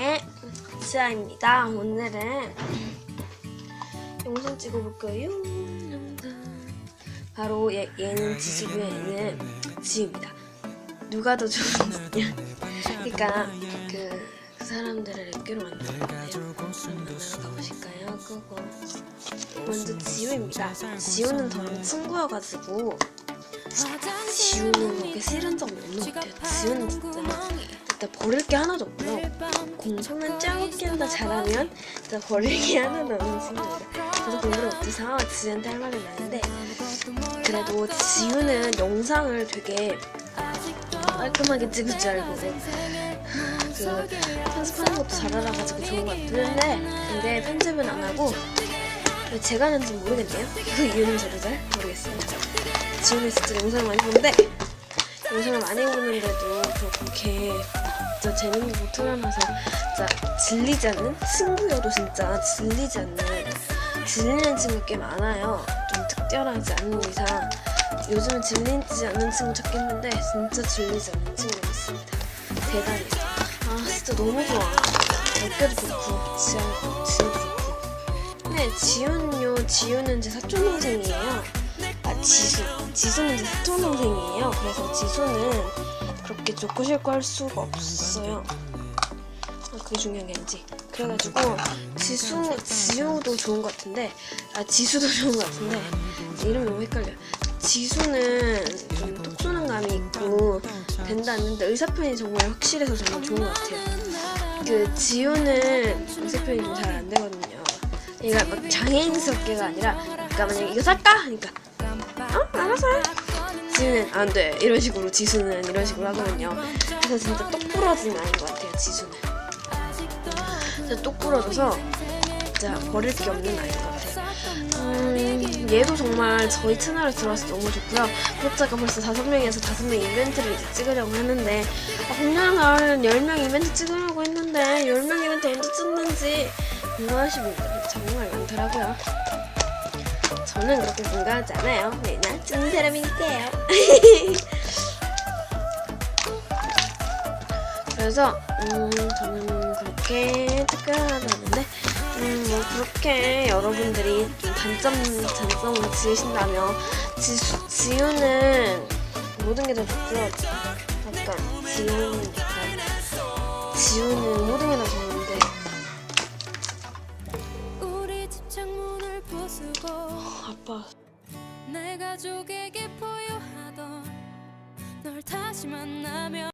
네, 지아입니다. 오늘은 영상 찍어볼까요? 바로 얘, 얘는 지수고요, 얘는 지우입니다. 누가 더 좋으냐? 그러니까 그, 그 사람들을 랩기로 돼요. 그러면 가보실까요? 그거 먼저 지우입니다. 지우는 저랑 친구여가지고 지우는 싫은 점이 없는 것 같아요. 지우는 진짜 일단 버릴 게 하나도 없고요. 공부만 짱웃기한다 잘하면 진짜 버릴 게 하나도 없는 친구입니다. 저도 공부를 못해서 지우한테 할 말은 많은데 그래도 지우는 영상을 되게 깔끔하게 찍을 줄 알고 그 편집하는 것도 잘 알아가지고 좋은 것 같은데 근데 편집은 안 하고 왜 제가 하는지 모르겠네요. 그 이유는 저도 잘 모르겠습니다. 지우는 진짜 영상을 많이 보는데 영상을 많이 보는데도 그렇게 진짜 재밌는 거 틀어놔서 진짜 질리지 않는 친구여도 진짜 질리지 않는 질리는 친구 꽤 많아요. 좀 특별하지 않은 이상 요즘은 질리지 않는 친구 찾겠는데 진짜 질리지 않는 친구가 있습니다. 대단해. 아 진짜 너무 좋아. 어깨도 좋고 지아 지우도 좋고. 네 지훈요 지우는 제 사촌. 아 지수 지수는 제 사촌 동생이에요. 그래서 지수는 그렇게 좋고 싫고 할 수가 없어요. 아, 그게 중요한 게 아니지. 그래가지고 지수 지우도 좋은 것 같은데 아 지수도 좋은 것 같은데 이름이 너무 헷갈려. 지수는 좀 톡 쏘는 감이 있고 된다 는데 의사표현이 정말 확실해서 정말 좋은 것 같아요. 그 지우는 의사표현이 좀 잘 안 되거든요. 얘가 막 장애인스럽게가 아니라 그러니까 만약에 이거 살까 하니까 어 알아서 해. 지우는 안 돼 이런 식으로 지수는 이런 식으로 하거든요. 그래서 진짜 똑 부러진 아이인 것 같아요. 지수는 진짜 똑 부러져서 진짜 버릴 게 없는 아이인 것 같아요. 음, 얘도 정말 저희 채널에 들어와서 너무 좋고요. 구독자가 벌써 5명에서 5명 이벤트를 이제 찍으려고 하는데 아, 분명한 10명 이벤트 찍으려고 했는데 10명 이벤트 언제 찍는지 분들이 정말 많더라고요. 저는 그렇게 궁금하지 않아요. 왜냐? 좋은 사람이니까요. 그래서 음, 저는 그렇게 특별하지 않은데 음, 뭐 그렇게 여러분들이 좀 단점 장점을 지으신다면 지수, 지우는 모든 게 다 좋고요. 약간 지우는 약간 지우는 모든 내 가족에게 포효하던 널 다시 만나면